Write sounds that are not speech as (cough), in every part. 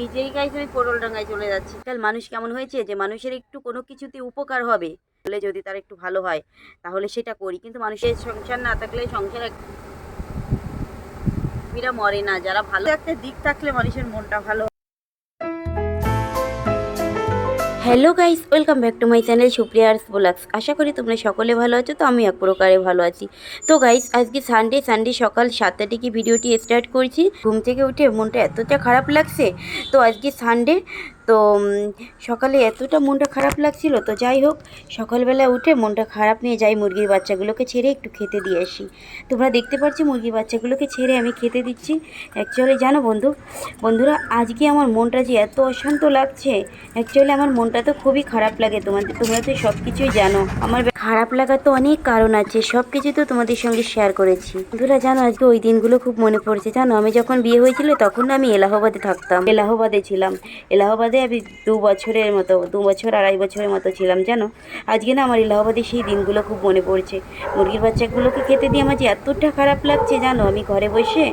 নিজেই গাইছে আমি ডাঙ্গায় চলে যাচ্ছি। কাল মানুষ কেমন হয়েছে যে মানুষের একটু কোনো কিছুতে উপকার হবে। বলে যদি তার একটু ভালো হয়, তাহলে সেটা করি। কিন্তু মানুষের সংসার না থাকলে সংসার মরে না। যারা ভালো একটা দিক থাকলে মানুষের মনটা ভালো hello guys, welcome back to my channel Supriya's vlogs. আশা করি তোমরা সকলে ভালো আছো, তো আমি এক প্রকারে ভালো আছি। তো গাইস, আজকে সানডে সানডে সকাল সাতটা থেকে ভিডিওটি স্টার্ট করছি। ঘুম থেকে উঠে মনটা এতটা খারাপ লাগছে। তো আজকে সানডে তো সকালে এতটা মনটা খারাপ লাগছিল, তো যাই হোক, সকালবেলা উঠে মনটা খারাপ নিয়ে যাই মুরগির বাচ্চাগুলোকে ছেড়ে একটু খেতে দিয়ে আসি। তোমরা দেখতে পাচ্ছ মুরগির বাচ্চাগুলোকে ছেড়ে আমি খেতে দিচ্ছি। অ্যাকচুয়ালি জানো বন্ধু, বন্ধুরা, আজকে আমার মনটা যে এত অশান্ত লাগছে অ্যাকচুয়ালি আমার মনটা তো খুবই খারাপ লাগে তোমাদের, তোমরা তো সব কিছুই জানো। আমার খারাপ লাগার তো অনেক কারণ আছে সব কিছু তো তোমাদের সঙ্গে শেয়ার করেছি। বন্ধুরা, জানো, আজকে ওই দিনগুলো খুব মনে পড়ছে, জানো, আমি যখন বিয়ে হয়েছিল, তখন আমি এলাহাবাদে থাকতাম, এলাহাবাদে ছিলাম, এলাহাবাদে আমি দু বছরের মতো, দু বছর আড়াই বছরের মতো ছিলাম, জানো? আজকে না আমার এলাহাবাদে সেই দিনগুলো খুব মনে পড়ছে। মুরগির বাচ্চাগুলোকে খেতে দিয়ে আমার যে এতটা খারাপ লাগছে, জানো? আমি ঘরে বসে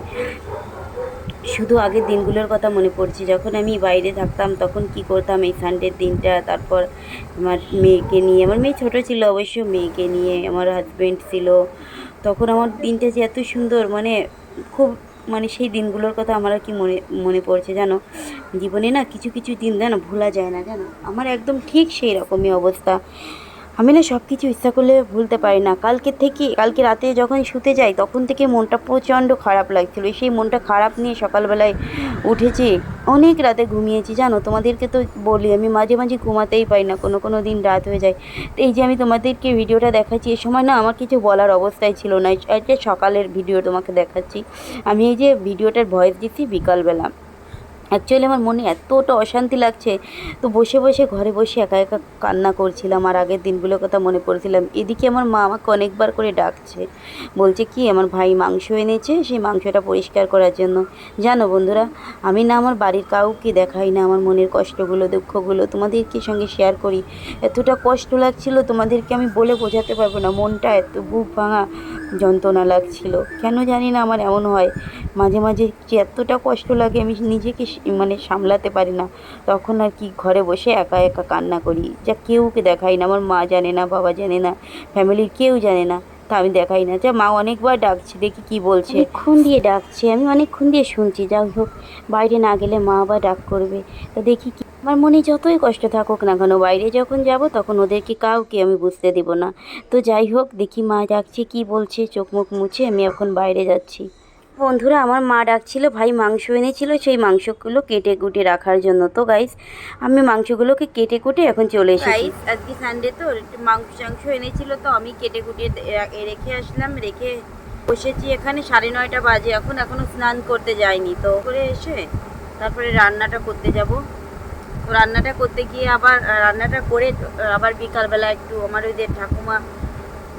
শুধু আগের দিনগুলোর কথা মনে পড়ছে। যখন আমি বাইরে থাকতাম, তখন কি করতাম এই সানডের দিনটা? তারপর আমার মেয়েকে নিয়ে, আমার মেয়ে ছোটো ছিল অবশ্য, মেয়েকে নিয়ে আমার হাজব্যান্ড ছিল। তখন আমার দিনটা যে এত সুন্দর মানে খুব মানে সেই দিনগুলোর কথা আমার কি মনে মনে পড়ছে জানো? জীবনে না কিছু কিছু দিন যেন ভোলা যায় না, জানো? আমার একদম ঠিক সেই রকমই অবস্থা। আমি না সব কিছু ইচ্ছা করলে ভুলতে পারি না। কালকে থেকে, কালকে রাতে যখন শুতে যাই, তখন থেকে মনটা প্রচণ্ড খারাপ লাগছিল। সেই মনটা খারাপ নিয়ে সকালবেলায় উঠেছি। অনেক রাতে ঘুমিয়েছি, জানো? তোমাদেরকে তো বলি, আমি মাঝে মাঝে ঘুমাতেই পাই না। কোনো কোনো দিন রাত হয়ে যায়। তো এই যে আমি তোমাদেরকে ভিডিওটা দেখাচ্ছি, এ সময় না আমার কিছু বলার অবস্থায় ছিল না। সকালের ভিডিও তোমাকে দেখাচ্ছি। আমি এই যে ভিডিওটার ভয়েস দিচ্ছি বিকালবেলা। অ্যাকচুয়ালি আমার মনে এতটা অশান্তি লাগছে। তো বসে বসে ঘরে বসে একা একা কান্না করছিলাম আর আগের দিনগুলোর কথা মনে পড়ছিলাম। এদিকে আমার মা আমাকে অনেকবার করে ডাকছে। বলছে, কি, আমার ভাই মাংস এনেছে? সেই মাংসটা পরিষ্কার করার জন্য। জানো বন্ধুরা, আমি না আমার বাড়ির কাউকে দেখাই না। আমার মনের কষ্টগুলো, দুঃখগুলো তোমাদেরকে সঙ্গে শেয়ার করি। এতটা কষ্ট লাগছিল তোমাদেরকে আমি বলে বোঝাতে পারব না। মনটা এত বুক ভাঙা। যন্ত্রণা লাগছিল কেন জানি না আমার এমন হয়। মাঝে মাঝে যে এতটা কষ্ট লাগে আমি নিজেকে মানে সামলাতে পারি না। তখন আর কি ঘরে বসে একা একা কান্না করি। যা কেউকে দেখাই না, আমার মা জানে না, বাবা জানে না ফ্যামিলির কেউ জানে না, তা আমি দেখাই না। যা মা অনেকবার ডাকছে, দেখি কি বলছে। অনেকক্ষণ দিয়ে ডাকছে, আমি অনেকক্ষণ দিয়ে শুনছি। যাই হোক, বাইরে না গেলে মা আবার ডাক করবে। তা দেখি আমার মনে যতই কষ্ট থাকুক না কেন, বাইরে যখন যাব তখন ওদেরকে কাউকে আমি বুঝতে দেব না। তো যাই হোক, দেখি মা ডাকছে, কি বলছে, চোখ মুখ মুছে আমি এখন বাইরে যাচ্ছি। বন্ধুরা, আমার মা ডাকছিল, ভাই মাংস এনেছিল, সেই মাংসগুলো কেটে কুটে রাখার জন্য। তো গাইস আমি মাংসগুলোকে কেটে কুটে এখন চলে এসেছি। গাইস আজকে সানডে তো মাংস টাংস এনেছিল তো আমি কেটে কুটে রেখে আসলাম, রেখে বসেছি এখানে, সাড়ে নয়টা বাজে এখন, এখনও স্নান করতে যাইনি। তো করে এসে তারপরে রান্নাটা করতে যাব। তো রান্নাটা করতে গিয়ে আবার রান্নাটা করে আবার বিকালবেলা একটু আমার ওই যে ঠাকুমা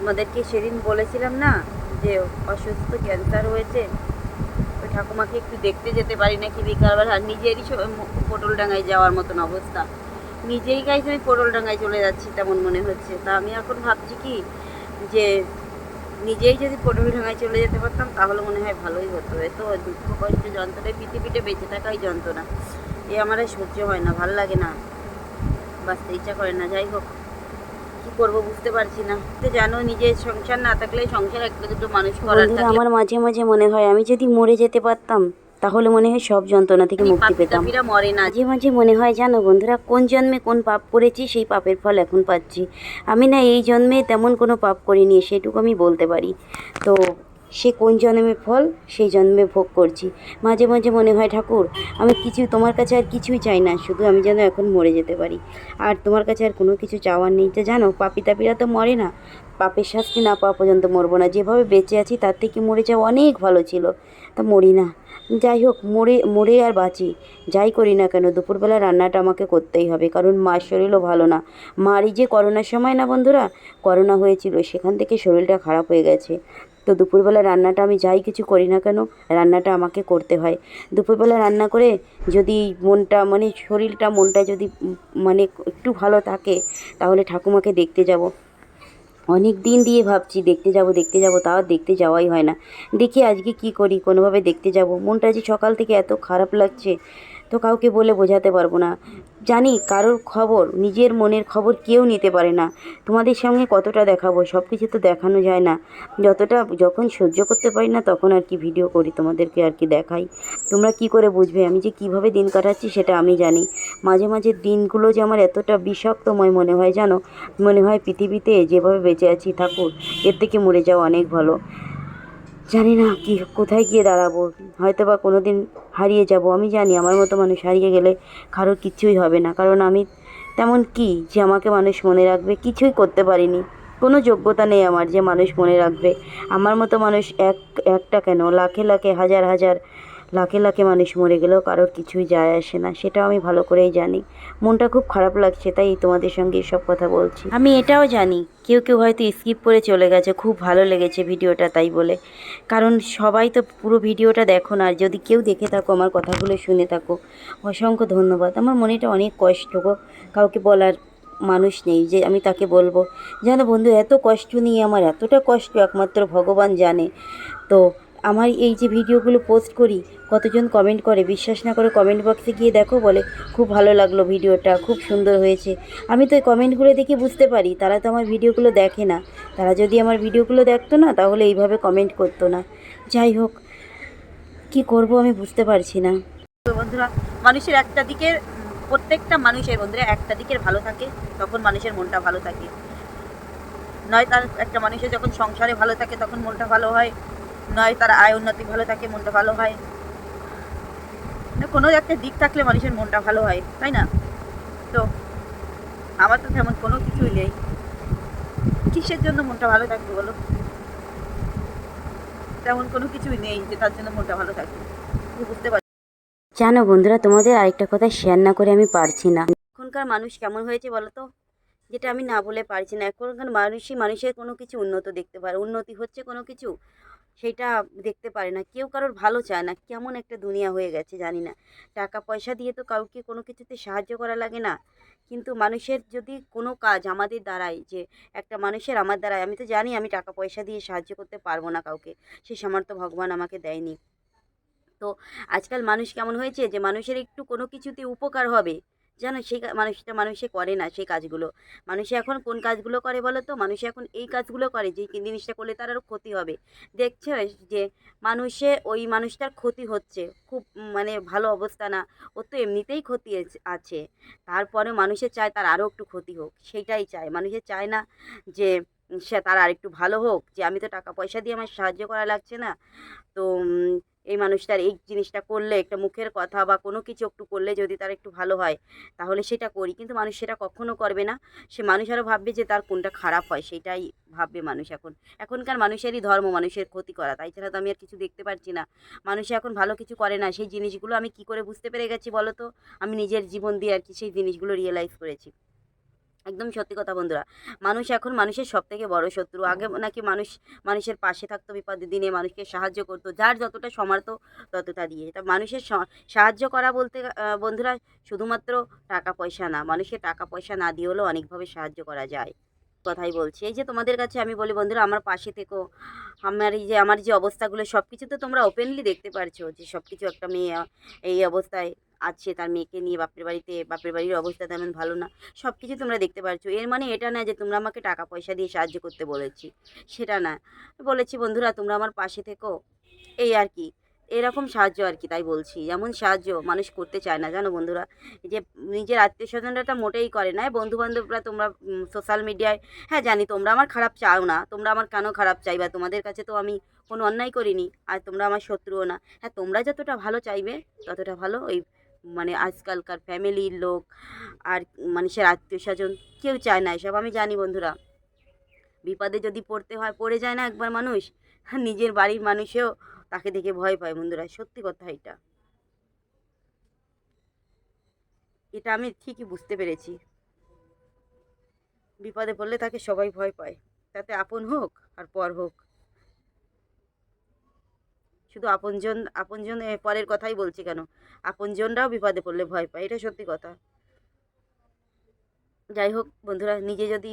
আমাদেরকে সেদিন বলেছিলাম না যে অসুস্থ ক্যান্সার হয়েছে ওই ঠাকুমাকে একটু দেখতে যেতে পারি নাকি বিকালবেলা। নিজেরই পটল ডাঙায় যাওয়ার মতন অবস্থা। নিজেই গাইছে আমি পটল ডাঙায় চলে যাচ্ছি তেমন মনে হচ্ছে। তা আমি এখন ভাবছি কি যে নিজেই যদি পটল ডাঙায় চলে যেতে পারতাম, তাহলে মনে হয় ভালোই হতো। এ তো দুঃখ কষ্ট, যন্ত্রণায় পিঠে বেঁচে থাকাই যন্ত্রণা। এ আমার সহ্য হয় না ভালো লাগে না। বাঁচতে ইচ্ছা করে না যাই হোক। কি করব বুঝতে পারছি না। তো জানো নিজের সংসার না থাকলে সংসার একটা দুটো মানুষ করার আমার মাঝে মাঝে মনে হয় আমি যদি মরে যেতে পারতাম তাহলে মনে হয় সব যন্ত্রণা থেকে মুক্তি পেতাম। মরে না। মাঝে মাঝে মনে হয় জানো বন্ধুরা কোন জন্মে কোন পাপ করেছি সেই পাপের ফল এখন পাচ্ছি। আমি না এই জন্মে তেমন কোনো পাপ করিনি সেটুকু আমি বলতে পারি। তো সে কোন জন্মে ফল, সেই জন্মে ভোগ করছি। মাঝে মাঝে মনে হয়, ঠাকুর, আমি কিছু তোমার কাছে আর কিছুই চাই না, শুধু আমি যেন এখন মরে যেতে পারি। আর তোমার কাছে আর কোনো কিছু চাওয়ার নেই। তো জানো, পাপি তাপিরা তো মরে না। পাপের শাস্তি না পাওয়া পর্যন্ত মরবো না। যেভাবে বেঁচে আছি, তার থেকে মরে যাওয়া অনেক ভালো ছিল। তা মরি না। যাই হোক, মরে মরে আর বাঁচি। যাই করি না কেন, দুপুরবেলা রান্নাটা আমাকে করতেই হবে, কারণ মার শরীরও ভালো না। মারই যে করোনার সময় না বন্ধুরা? করোনা হয়েছিল, সেখান থেকে শরীরটা খারাপ হয়ে গেছে। তো দুপুরবেলা রান্নাটা আমি যাই কিছু করি না কেন, রান্নাটা আমাকে করতে হয়। দুপুরবেলা রান্না করে যদি মনটা মানে শরীরটা, মনটা যদি মানে একটু ভালো থাকে, তাহলে ঠাকুমাকে দেখতে যাব। অনেক দিন দিয়ে ভাবছি দেখতে যাব দেখতে যাব, তাও দেখতে যাওয়াই হয় না। দেখি আজকে কি করি, কোনোভাবে দেখতে যাব। মনটা যে সকাল থেকে এত খারাপ লাগছে তো কাউকে বলে বোঝাতে পারব না। জানি কারোর খবর, নিজের মনের খবর কেউ নিতে পারে না। তোমাদের সঙ্গে কতটা দেখাবো? সব কিছু তো দেখানো যায় না। যতটা, যখন সহ্য করতে পারি না, তখন আর কি ভিডিও করি, তোমাদেরকে আর কি দেখাই। তোমরা কি করে বুঝবে? আমি যে কীভাবে দিন কাটাচ্ছি, সেটা আমি জানি। মাঝে মাঝে দিনগুলো যে আমার এতটা বিষাক্তময় মনে হয়, জানো? মনে হয় পৃথিবীতে যেভাবে বেঁচে আছি, ঠাকুর, এর থেকে মরে যাওয়া অনেক ভালো। জানি না কি, কোথায় গিয়ে দাঁড়াবো? হয়তো বা কোনো দিন হারিয়ে যাব। আমি জানি আমার মতো মানুষ হারিয়ে গেলে কারোর কিছুই হবে না। কারণ আমি তেমন কি যে আমাকে মানুষ মনে রাখবে? কিছুই করতে পারিনি। কোনো যোগ্যতা নেই আমার যে মানুষ মনে রাখবে। আমার মতো মানুষ এক, একটা কেন? লাখে লাখে, হাজার হাজার লাখে লাখে মানুষ মরে গেলেও কারোর কিছুই যায় আসে না, সেটাও আমি ভালো করেই জানি। মনটা খুব খারাপ লাগছে, তাই তোমাদের সঙ্গে সব কথা বলছি। আমি এটাও জানি, কেউ কেউ হয়তো স্কিপ করে চলে গেছে, খুব ভালো লেগেছে ভিডিওটা তাই বলে। কারণ সবাই তো পুরো ভিডিওটা দেখো না, আর যদি কেউ দেখে থাকো, আমার কথাগুলো শুনে থাকো, অসংখ্য ধন্যবাদ। আমার মনেটা অনেক কষ্ট গো, কাউকে বলার মানুষ নেই যে আমি তাকে বলব। জানো বন্ধু, এত কষ্ট নিয়ে আমার এতটা কষ্ট একমাত্র ভগবান জানে। তো আমার এই যে ভিডিওগুলো পোস্ট করি, কতজন কমেন্ট করে, বিশ্বাস না করে কমেন্ট বক্সে গিয়ে দেখো বলে খুব ভালো লাগল ভিডিওটা, খুব সুন্দর হয়েছে। আমি তো কমেন্টগুলো দেখে বুঝতে পারি, তারা তো আমার ভিডিওগুলো দেখে না। তারা যদি আমার ভিডিওগুলো দেখতো না, তাহলে এইভাবে কমেন্ট করতো না। যাই হোক, কি করব আমি বুঝতে পারছি না। বন্ধুরা, মানুষের একটা দিকের, প্রত্যেকটা মানুষের বন্ধুরা একটা দিকের ভালো থাকে, তখন মানুষের মনটা ভালো থাকে। নয় তার একটা মানুষের যখন সংসারে ভালো থাকে, তখন মনটা ভালো হয়। নয়, তার আয় উন্নতি ভালো থাকে, মনটা ভালো হয়। কোনো একটা দিক থাকলে মানুষের মনটা ভালো হয়, তাই না? তো আমার তো তেমন কোনো কিছুই নেই। কিসের জন্য মনটা ভালো থাকবে বলো? তেমন কোনো কিছুই নেই যে তার জন্য মনটা ভালো থাকবে। বুঝতে পারছি জানো বন্ধুরা, তোমাদের আরেকটা কথা শেয়ার না করে আমি পারছি না। এখনকার মানুষ কেমন হয়েছে বলো তো? যেটা আমি না বলে পারছি না। এখনকার মানুষই, মানুষের কোনো কিছু উন্নত দেখতে পারে। উন্নতি হচ্ছে কোনো কিছু। সেটা দেখতে পারে না। কেউ কারোর ভালো চায় না। কেমন একটা দুনিয়া হয়ে গেছে জানি না। টাকা পয়সা দিয়ে তো কাউকে কোনো কিছুতে সাহায্য করা লাগে না। কিন্তু মানুষের যদি কোনো কাজ আমাদের দ্বারাই, যে একটা মানুষের আমার দ্বারাই, আমি তো জানি আমি টাকা পয়সা দিয়ে সাহায্য করতে পারব না কাউকে। সে সামর্থ্য ভগবান আমাকে দেয়নি। তো আজকাল মানুষ কেমন হয়েছে যে, মানুষের একটু কোনো কিছুতে উপকার হবে। জানো সেই মানুষটা মানুষে করে না সেই কাজগুলো। মানুষে এখন কোন কাজগুলো করে বলো তো? মানুষে এখন এই কাজগুলো করে যে জিনিসটা করলে তার আরও ক্ষতি হবে। দেখছে যে মানুষে ওই মানুষটার ক্ষতি হচ্ছে। খুব মানে ভালো অবস্থা না। ওর তো এমনিতেই ক্ষতি আছে- তারপরে মানুষের চায় তার আরও একটু ক্ষতি হোক। সেইটাই চায়। মানুষের চায় না যে সে তার আর একটু ভালো হোক, যে আমি তো টাকা পয়সা দিয়ে আমার সাহায্য করা লাগছে না। তো এই মানুষটার এই জিনিসটা করলে, একটা মুখের কথা বা কোনো কিছু একটু করলে যদি তার একটু ভালো হয়, তাহলে সেটা করি। কিন্তু মানুষ সেটা কখনো করবে না। সে মানুষ আরও ভাববে যে তার কোনটা খারাপ হয়, সেটাই ভাববে মানুষ এখন। এখনকার মানুষেরই ধর্ম মানুষের ক্ষতি করা। তাই ছাড়া তো আমি আর কিছু দেখতে পাচ্ছি না। মানুষ এখন ভালো কিছু করে না। সেই জিনিসগুলো আমি কি করে বুঝতে পেরে গেছি বলো তো? আমি নিজের জীবন দিয়ে আর কি সেই জিনিসগুলো রিয়েলাইজ করেছি। একদম সত্যি কথা বন্ধুরা। মানুষ এখন মানুষের সব থেকে বড় শত্রু। আগে নাকি মানুষ মানুষের পাশে থাকতো, বিপদের দিনে মানুষকে সাহায্য করতো। যার যতটা সমার্থ ততটা দিয়ে। তা মানুষের সাহায্য করা বলতে বন্ধুরা শুধুমাত্র টাকা পয়সা না, মানুষের টাকা পয়সা না দিয়ে হলেও অনেকভাবে সাহায্য করা যায়। কথাই বলছি। এই যে তোমাদের কাছে আমি বলি, বন্ধুরা আমার পাশে থেকো। আমার এই যে, আমার যে অবস্থাগুলো সব কিছু তো তোমরা ওপেনলি দেখতে পারছ যে সব কিছু একটা মেয়ে, এই অবস্থায় আছে, তার মেয়েকে নিয়ে বাপের বাড়িতে, বাপের বাড়ির অবস্থা তেমন ভালো না সব কিছু তোমরা দেখতে পারছ। এর মানে এটা না যে তোমরা আমাকে টাকা পয়সা দিয়ে সাহায্য করতে বলেছি, সেটা না। বলেছি, বন্ধুরা, তোমরা আমার পাশে থেকো। এই আর কি, এরকম সাহায্য আর কি, তাই বলছি। যেমন সাহায্য মানুষ করতে চায় না, জানো বন্ধুরা? যে নিজের আত্মীয় স্বজনরা মোটেই করে না। বন্ধু বান্ধবরা তোমরা সোশ্যাল মিডিয়ায় হ্যাঁ জানি, তোমরা আমার খারাপ চাও না, তোমরা আমার কেন খারাপ চাইবা? তোমাদের কাছে তো আমি কোনো অন্যায় করিনি, আর তোমরা আমার শত্রুও না। হ্যাঁ তোমরা যতটা ভালো চাইবে, ততটা ভালো ওই মানে আজকালকার ফ্যামিলির লোক আর মানুষের আত্মীয় স্বজন কেউ চায় না এসব, আমি জানি বন্ধুরা। বিপদে যদি পড়তে হয়, পড়ে যায় না একবার মানুষ, (laughs) নিজের বাড়ির মানুষেও তাকে দেখে ভয় পায় বন্ধুরা, সত্যি কথা এটা। এটা আমি ঠিকই বুঝতে পেরেছি। বিপদে পড়লে তাকে সবাই ভয় পায়, তাতে আপন হোক আর পর হোক। শুধু আপনজন আপনজন পরের কথাই বলছি কেন? আপনজনরাও বিপদে পড়লে ভয় পায়, এটা সত্যি কথা। যাই হোক বন্ধুরা, নিজে যদি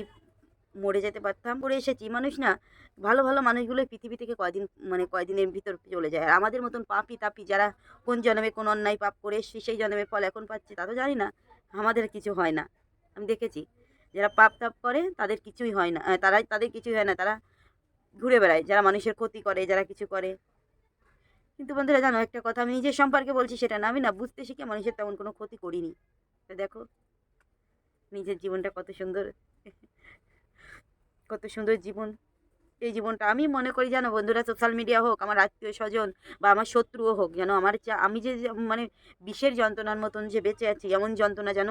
মরে যেতে পারতাম পড়ে এসেছি। মানুষ না, ভালো ভালো মানুষগুলো পৃথিবী থেকে কয়দিন মানে কয়দিনের ভিতর চলে যায়। আর আমাদের মতন পাপি তাপি যারা কোন জন্মে কোন অন্যায় পাপ করে এসছি, সেই জন্মের ফল এখন পাচ্ছি, তা তো জানি না। আমাদের কিছু হয় না। আমি দেখেছি, যারা পাপ তাপ করে, তাদের কিছুই হয় না তারাই, তাদের কিছুই হয় না। তারা ঘুরে বেড়ায়, যারা মানুষের ক্ষতি করে, যারা কিছু করে। কিন্তু বন্ধুরা জানো একটা কথা, আমি নিজের সম্পর্কে বলছি সেটা না, আমি না বুঝতে শিখে মানুষের তেমন কোনো ক্ষতি করিনি। তো দেখো, নিজের জীবনটা কত সুন্দর কত সুন্দর জীবন। এই জীবনটা আমি মনে করি জানো বন্ধুরা সোশ্যাল মিডিয়া হোক, আমার আত্মীয় স্বজন বা আমার শত্রুও হোক, যেন আমার আমি যে মানে বিষের যন্ত্রণার মতন যে বেঁচে আছি, এমন যন্ত্রণা যেন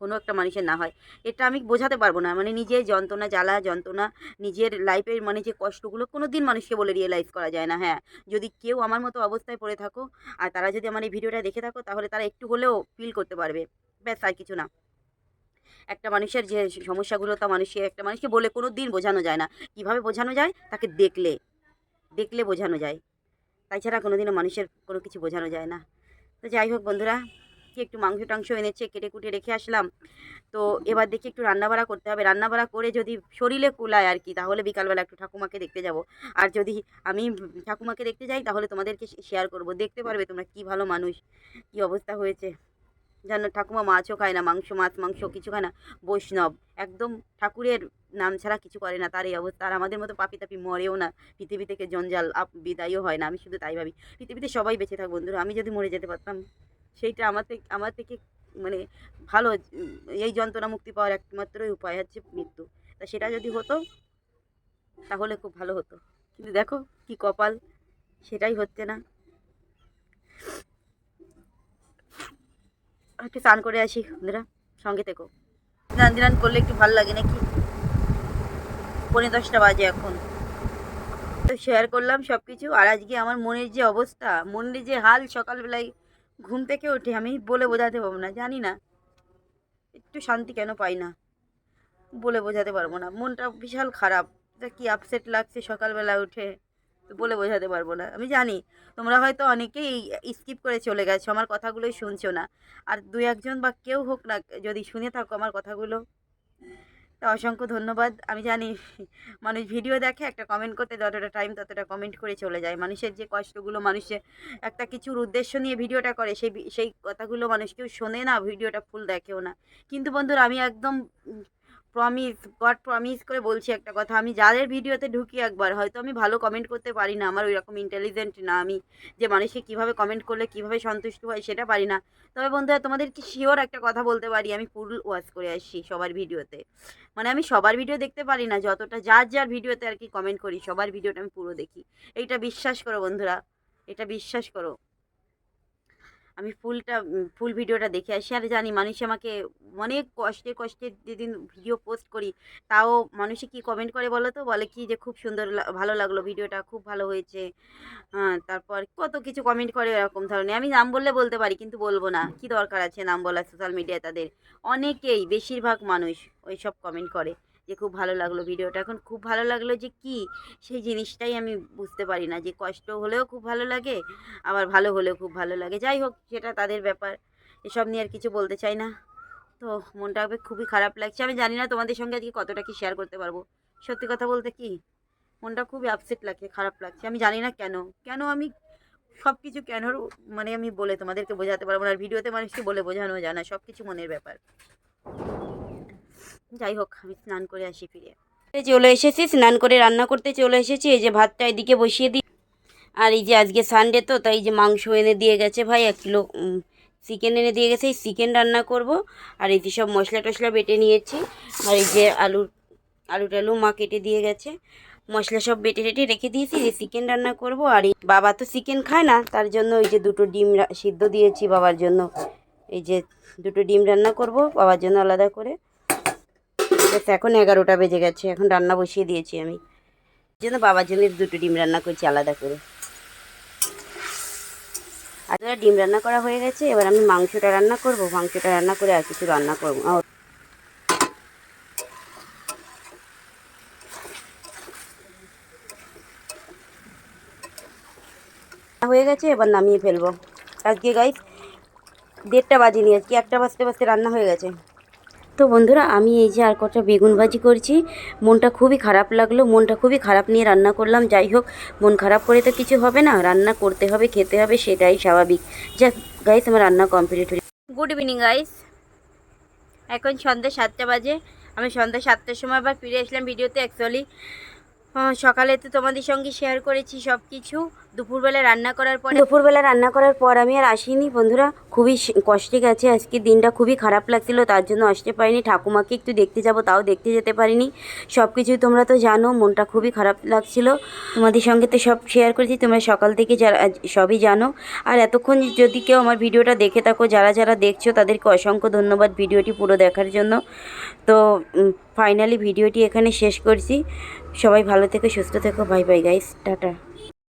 কোনো একটা মানুষের না হয়। এটা আমি বোঝাতে পারব না। মানে নিজের যন্ত্রণা, জ্বালা যন্ত্রণা, নিজের লাইফের মানে যে কষ্টগুলো কোনো দিন মানুষকে বলে রিয়েলাইজ করা যায় না। হ্যাঁ যদি কেউ আমার মতো অবস্থায় পড়ে থাকো, আর তারা যদি আমার এই ভিডিওটা দেখে থাকো, তাহলে তারা একটু হলেও ফিল করতে পারবে। ব্যাস, আর কিছু না। একটা মানুষের যে সমস্যাগুলো, তা মানুষকে, একটা মানুষকে বলে কোনো দিন বোঝানো যায় না। কীভাবে বোঝানো যায়? তাকে দেখলে। দেখলে বোঝানো যায়। তাছাড়া কোনো দিনও মানুষের কোনো কিছু বোঝানো যায় না। তো যাই হোক বন্ধুরা একটু মাংস টাংস এনেছে, কেটে কুটে রেখে আসলাম। তো এবার দেখি একটু রান্নাবাড়া করতে হবে। রান্নাবাড়া করে যদি শরীরে কুলায় আর কি, তাহলে বিকালবেলা একটু ঠাকুমাকে দেখতে যাব। আর যদি আমি ঠাকুমাকে দেখতে যাই, তাহলে তোমাদেরকে শেয়ার করব। দেখতে পারবে তোমরা কি ভালো মানুষ, কি অবস্থা হয়েছে। জানো, ঠাকুমা মাছও খায় না, মাংস মাছ, মাংস কিছু খায় না। বৈষ্ণব, একদম ঠাকুরের নাম ছাড়া কিছু করে না, তার এই অবস্থা। আর আমাদের মতো পাপি তাপি মরেও না, পৃথিবী থেকে জঞ্জাল বিদায়ও হয় না, আমি শুধু তাই ভাবি। পৃথিবীতে সবাই বেঁচে থাক বন্ধুরা, আমি যদি মরে যেতে পারতাম। সেইটা আমার থেকে আমার থেকে মানে ভালো এই যন্ত্রণা মুক্তি পাওয়ার একমাত্রই উপায় হচ্ছে মৃত্যু। তা সেটা যদি হতো, তাহলে খুব ভালো হতো। কিন্তু দেখো কি কপাল, সেটাই হচ্ছে না। একটু স্নান করে আসি বন্ধুরা, সঙ্গে থেকো। স্নান দিনান করলে একটু ভালো লাগে নাকি? পনেরো দশটা বাজে এখন। তো শেয়ার করলাম সব কিছু আর আজকে আমার মনের যে অবস্থা, মনের যে হাল সকালবেলায় ঘুম থেকে উঠে আমি বলে বোঝাতে পারব না, জানি না। একটু শান্তি কেন পাই না? বলে বোঝাতে পারব না। মনটা বিশাল খারাপ এটা কি আপসেট লাগছে সকালবেলা উঠে, বলে বোঝাতে পারব না। আমি জানি, তোমরা হয়তো অনেকেই স্কিপ করে চলে গেছো, আমার কথাগুলোই শুনছো না। আর দু একজন বা কেউ হোক না, যদি শুনে থাকো আমার কথাগুলো। তা অসংখ্য ধন্যবাদ। আমি জানি (laughs) মানুষ ভিডিও দেখে একটা কমেন্ট করতে যতটা টাইম ততটা কমেন্ট করে চলে যায়। মানুষের যে কষ্টগুলো, মানুষের একটা কিছুর উদ্দেশ্য নিয়ে ভিডিওটা করে, সেই সেই কথাগুলো মানুষ কেউ শোনে না, ভিডিওটা ফুল দেখেও না। কিন্তু বন্ধুরা, আমি একদম প্রমিস গড প্রমিস করে বলছি একটা কথা। আমি যাদের ভিডিওতে ঢুকি একবার, হয়তো আমি ভালো কমেন্ট করতে পারি না, আমার ওই রকম ইন্টেলিজেন্ট না আমি। যে মানুষকে কীভাবে কমেন্ট করলে কীভাবে সন্তুষ্ট হয় সেটা পারি না। তবে বন্ধুরা, তোমাদেরকে শিওর একটা কথা বলতে পারি, আমি ফুল ওয়াচ করে আসছি সবার ভিডিওতে মানে আমি সবার ভিডিও দেখতে পারি না, যতটা যার যার ভিডিওতে আর কি কমেন্ট করি, সবার ভিডিওটা আমি পুরো দেখি। এইটা বিশ্বাস করো বন্ধুরা, এটা বিশ্বাস করো। আমি ফুলটা ফুল ভিডিওটা দেখে আসি। আর জানি মানুষ আমাকে অনেক কষ্টে কষ্টে যেদিন ভিডিও পোস্ট করি, তাও মানুষে কি কমেন্ট করে বলো তো? বলে কি যে, খুব সুন্দর ভালো লাগল ভিডিওটা, খুব ভালো হয়েছে। হ্যাঁ তারপর কত কিছু কমেন্ট করে এরকম ধরনের। আমি নাম বললে বলতে পারি, কিন্তু বলব না। কি দরকার আছে নাম বলা সোশ্যাল মিডিয়ায় তাদের? অনেকেই, বেশিরভাগ মানুষ ওই সব কমেন্ট করে। যে খুব ভালো লাগল ভিডিওটা। এখন খুব ভালো লাগল যে কি? সেই জিনিসটাই আমি বুঝতে পারি না যে কষ্ট হলেও খুব ভালো লাগে, আবার ভালো হলেও খুব ভালো লাগে। যাই হোক, সেটা তাদের ব্যাপার। এসব নিয়ে আর কিছু বলতে চাই না। তো মনটা খুবই খারাপ লাগছে। আমি জানি না তোমাদের সঙ্গে আজকে কতটা কি শেয়ার করতে পারব। সত্যি কথা বলতে কি? মনটা খুবই আপসেট লাগছে খারাপ লাগছে। আমি জানি না কেন। কেন আমি সব কিছু কেন মানে আমি বলে তোমাদেরকে বোঝাতে পারব না। আর ভিডিওতে মানুষকে বলে বোঝানো যায় না। সব কিছু মনের ব্যাপার। যাই হোক, আমি স্নান করে আসি ফিরে। চলে এসেছি, স্নান করে রান্না করতে চলে এসেছি। এই যে ভাতটা এদিকে বসিয়ে দিই। আর এই যে আজকে সানডে তো, তাই যে মাংস এনে দিয়ে গেছে ভাই, এক কিলো চিকেন এনে দিয়ে গেছে। এই চিকেন রান্না করব। আর এই যে সব মশলা টশলা বেটে নিয়েছি। আর এই যে আলু আলু টালু মা কেটে দিয়ে গেছে। মশলা সব বেটে টেটে রেখে দিয়েছি। এই চিকেন রান্না করব। আর এই বাবা তো চিকেন খায় না, তার জন্য ওই যে দুটো ডিম সিদ্ধ দিয়েছি বাবার জন্য। এই যে দুটো ডিম রান্না করব, বাবার জন্য আলাদা করে। ব্যাস এখন এগারোটা বেজে গেছে, এখন রান্না বসিয়ে দিয়েছি আমি। জন্য বাবার জন্য দুটো ডিম রান্না করছি আলাদা করে। আর এবার ডিম রান্না করা হয়ে গেছে, এবার আমি মাংসটা রান্না করব, মাংসটা রান্না করে আর কিছু রান্না করব। হয়ে গেছে, এবার নামিয়ে ফেলব। আজকে গাইস দেড়টা বাজে নিয়ে আজকে, একটা বাজতে বাজতে রান্না হয়ে গেছে। তো বন্ধুরা, আমি এই যে আর কটা বেগুন ভাজি করছি, মনটা খুবই খারাপ লাগল, মনটা খুবই খারাপ নিয়ে রান্না করলাম। যাই হোক, মন খারাপ করে তো কিছু হবে না, রান্না করতে হবে, খেতে হবে, সেটাই স্বাভাবিক। যাক গাইস আমার রান্না কমপ্লিট হয়ে গুড ইভিনিং গাইস এখন সন্ধ্যা সাতটা বাজে, আমি সন্ধ্যা সাতটার সময় আবার ফিরে আসলাম ভিডিওতে অ্যাকচুয়ালি সকালে তো তোমাদের সঙ্গে শেয়ার করেছি সব কিছু দুপুরবেলা রান্না করার পর দুপুরবেলা রান্না করার পর আমি আর আসিনি। বন্ধুরা, খুবই কষ্টে গেছে। আজকে দিনটা খুবই খারাপ লাগছিল, তার জন্য আসতে পারিনি। ঠাকুমাকে একটু দেখতে যাব, তাও দেখতে যেতে পারিনি। সব কিছুই তোমরা তো জানো, মনটা খুবই খারাপ লাগছিল। তোমাদের সঙ্গে তো সব শেয়ার করেছি, তোমরা সকাল থেকে যারা সবই জানো। আর এতক্ষণ যদি কেউ আমার ভিডিওটা দেখে থাকো, যারা যারা দেখছ, তাদেরকে অসংখ্য ধন্যবাদ ভিডিওটি পুরো দেখার জন্য। তো ফাইনালি ভিডিওটি এখানে শেষ করছি। সবাই ভালো থেকো, সুস্থ থেকো। Bye bye guys tata